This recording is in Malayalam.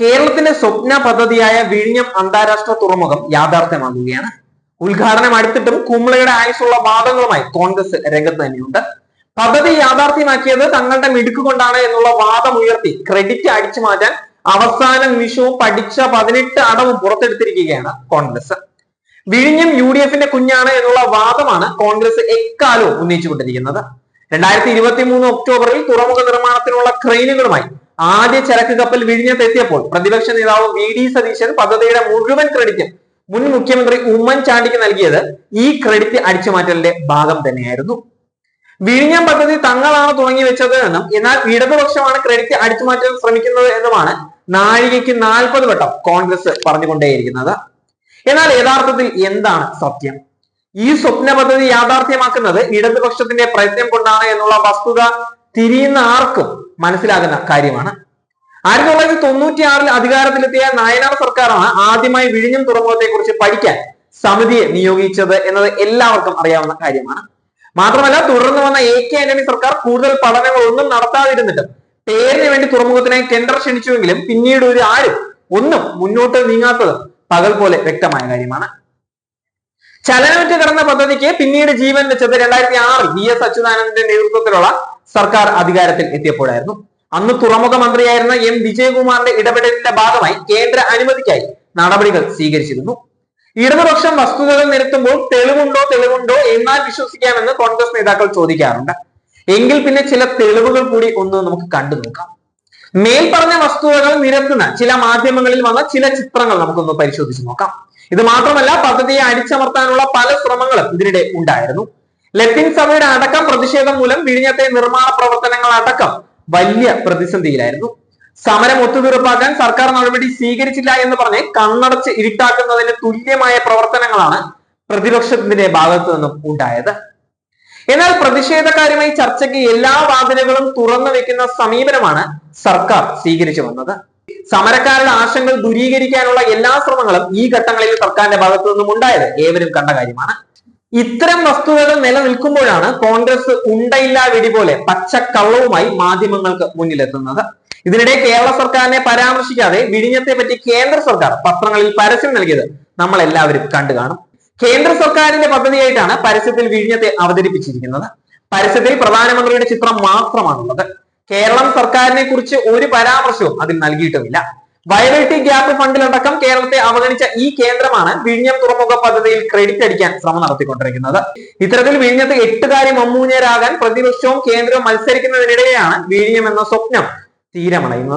കേരളത്തിന്റെ സ്വപ്ന പദ്ധതിയായ വിഴിഞ്ഞം അന്താരാഷ്ട്ര തുറമുഖം യാഥാർത്ഥ്യമാകുകയാണ് ഉദ്ഘാടനം അടുത്തിട്ടും കുംബ്ലയുടെ ആയുസുള്ള വാദങ്ങളുമായി കോൺഗ്രസ് രംഗത്ത് തന്നെയുണ്ട്. പദ്ധതി യാഥാർത്ഥ്യമാക്കിയത് തങ്ങളുടെ മിടുക്ക് കൊണ്ടാണ് എന്നുള്ള വാദം ഉയർത്തി ക്രെഡിറ്റ് അടിച്ചു മാറ്റാൻ അവസാന നിമിഷവും പഠിച്ച പതിനെട്ട് അടവും പുറത്തെടുത്തിരിക്കുകയാണ് കോൺഗ്രസ്. വിഴിഞ്ഞം യു ഡി എഫിന്റെ കുഞ്ഞാണ് എന്നുള്ള വാദമാണ് കോൺഗ്രസ് എക്കാലവും ഉന്നയിച്ചുകൊണ്ടിരിക്കുന്നത്. രണ്ടായിരത്തി ഇരുപത്തി മൂന്ന് ഒക്ടോബറിൽ തുറമുഖ നിർമ്മാണത്തിനുള്ള ക്രെയിനുകളുമായി ആദ്യ ചരക്ക് കപ്പൽ വിഴിഞ്ഞത്തെത്തിയപ്പോൾ പ്രതിപക്ഷ നേതാവ് വി ഡി സതീശൻ പദ്ധതിയുടെ മുഴുവൻ ക്രെഡിറ്റും മുൻ മുഖ്യമന്ത്രി ഉമ്മൻചാണ്ടിക്ക് നൽകിയത് ഈ ക്രെഡിറ്റ് അടിച്ചുമാറ്റലിന്റെ ഭാഗം തന്നെയായിരുന്നു. വിഴിഞ്ഞം പദ്ധതി തങ്ങളാണ് തുടങ്ങി വെച്ചത് എന്നും എന്നാൽ ഇടതുപക്ഷമാണ് ക്രെഡിറ്റ് അടിച്ചുമാറ്റാൻ ശ്രമിക്കുന്നത് എന്നുമാണ് നാഴികയ്ക്ക് നാൽപ്പത് വട്ടം കോൺഗ്രസ് പറഞ്ഞുകൊണ്ടേയിരിക്കുന്നത്. എന്നാൽ യഥാർത്ഥത്തിൽ എന്താണ് സത്യം? ഈ സ്വപ്ന പദ്ധതി യാഥാർത്ഥ്യമാക്കുന്നത് ഇടതുപക്ഷത്തിന്റെ പ്രയത്നം കൊണ്ടാണ് എന്നുള്ള വസ്തുത തിരിയുന്ന ആർക്കും മനസ്സിലാകുന്ന കാര്യമാണ്. ആയിരത്തി തൊള്ളായിരത്തി തൊണ്ണൂറ്റി ആറിൽ അധികാരത്തിലെത്തിയ നായനാർ സർക്കാരാണ് ആദ്യമായി വിഴിഞ്ഞം തുറമുഖത്തെ കുറിച്ച് പഠിക്കാൻ സമിതിയെ നിയോഗിച്ചത് എന്നത് എല്ലാവർക്കും അറിയാവുന്ന കാര്യമാണ്. മാത്രമല്ല തുടർന്ന് വന്ന എ കെ ആന്റണി സർക്കാർ കൂടുതൽ പഠനങ്ങളൊന്നും നടത്താതിരുന്നിട്ടും പേരിന് വേണ്ടി തുറമുഖത്തിനായി ടെൻഡർ ക്ഷണിച്ചുവെങ്കിലും പിന്നീട് ഒരു ആരും ഒന്നും മുന്നോട്ട് നീങ്ങാത്തത് പകൽ പോലെ വ്യക്തമായ കാര്യമാണ്. ചലനമറ്റ് കിടന്ന പദ്ധതിക്ക് പിന്നീട് ജീവൻ വെച്ചത് രണ്ടായിരത്തി ആറിൽ വി എസ് അച്യുതാനന്ദന്റെ നേതൃത്വത്തിലുള്ള സർക്കാർ അധികാരത്തിൽ എത്തിയപ്പോഴായിരുന്നു. അന്ന് തുറമുഖ മന്ത്രിയായിരുന്ന എം വിജയകുമാറിന്റെ ഇടപെടലിന്റെ ഭാഗമായി കേന്ദ്ര അനുമതിക്കായി നടപടികൾ സ്വീകരിച്ചിരുന്നു. ഇടതുപക്ഷം വസ്തുതകൾ നിരത്തുമ്പോൾ തെളിവുണ്ടോ തെളിവുണ്ടോ എന്നാൽ വിശ്വസിക്കാമെന്ന് കോൺഗ്രസ് നേതാക്കൾ ചോദിക്കാറുണ്ട്. എങ്കിൽ പിന്നെ ചില തെളിവുകൾ കൂടി ഒന്ന് നമുക്ക് കണ്ടു നോക്കാം. മേൽപ്പറഞ്ഞ വസ്തുതകൾ നിരത്തുന്ന ചില മാധ്യമങ്ങളിൽ വന്ന ചില ചിത്രങ്ങൾ നമുക്കൊന്ന് പരിശോധിച്ച് നോക്കാം. ഇത് മാത്രമല്ല പദ്ധതിയെ അടിച്ചമർത്താനുള്ള പല ശ്രമങ്ങളും ഇതിനിടെ ഉണ്ടായിരുന്നു. ലത്തീൻ സഭയുടെ അടക്കം പ്രതിഷേധം മൂലം വിഴിഞ്ഞത്തെ നിർമ്മാണ പ്രവർത്തനങ്ങൾ അടക്കം വലിയ പ്രതിസന്ധിയിലായിരുന്നു. സമരം ഒത്തുതീർപ്പാക്കാൻ സർക്കാർ നടപടി സ്വീകരിച്ചില്ല എന്ന് പറഞ്ഞ് കണ്ണടച്ച് ഇരുട്ടാക്കുന്നതിന് തുല്യമായ പ്രവർത്തനങ്ങളാണ് പ്രതിപക്ഷത്തിന്റെ ഭാഗത്തു നിന്നും ഉണ്ടായത്. എന്നാൽ പ്രതിഷേധക്കാരുമായി ചർച്ചയ്ക്ക് എല്ലാ വാതിലുകളും തുറന്നു വെക്കുന്ന സമീപനമാണ് സർക്കാർ സ്വീകരിച്ചു വന്നത്. സമരക്കാരുടെ ആശങ്കകൾ ദൂരീകരിക്കാനുള്ള എല്ലാ ശ്രമങ്ങളും ഈ ഘട്ടങ്ങളിൽ സർക്കാരിന്റെ ഭാഗത്തു നിന്നും ഉണ്ടായത് ഏവരും കണ്ട കാര്യമാണ്. ഇത്തരം വസ്തുതകൾ നിലനിൽക്കുമ്പോഴാണ് കോൺഗ്രസ് ഉണ്ടയില്ല വെടി പോലെ പച്ചക്കള്ളവുമായി മാധ്യമങ്ങൾക്ക് മുന്നിലെത്തുന്നത്. ഇതിനിടെ കേരള സർക്കാരിനെ പരാമർശിക്കാതെ വിഴിഞ്ഞത്തെ പറ്റി കേന്ദ്ര സർക്കാർ പത്രങ്ങളിൽ പരസ്യം നൽകിയത് നമ്മൾ എല്ലാവരും കണ്ടു കാണും. കേന്ദ്ര സർക്കാരിന്റെ പദ്ധതിയായിട്ടാണ് പരസ്യത്തിൽ വിഴിഞ്ഞത്തെ അവതരിപ്പിച്ചിരിക്കുന്നത്. പരസ്യത്തിൽ പ്രധാനമന്ത്രിയുടെ ചിത്രം മാത്രമാണുള്ളത്. കേരളം സർക്കാരിനെ കുറിച്ച് ഒരു പരാമർശവും അതിൽ നൽകിയിട്ടുമില്ല. വയബിലിറ്റി ഗ്യാപ്പ് ഫണ്ടിലടക്കം കേരളത്തെ അവഗണിച്ച ഈ കേന്ദ്രമാണ് വിഴിഞ്ഞം തുറമുഖ പദ്ധതിയിൽ ക്രെഡിറ്റ് അടിക്കാൻ ശ്രമം നടത്തിക്കൊണ്ടിരിക്കുന്നത്. ഇത്തരത്തിൽ വിഴിഞ്ഞത്ത് എട്ടുകാരി മമ്മൂഞ്ഞരാകാൻ പ്രതിപക്ഷവും കേന്ദ്രവും മത്സരിക്കുന്നതിനിടെയാണ് വിഴിഞ്ഞം എന്ന സ്വപ്നം തീരമണയുന്നത്.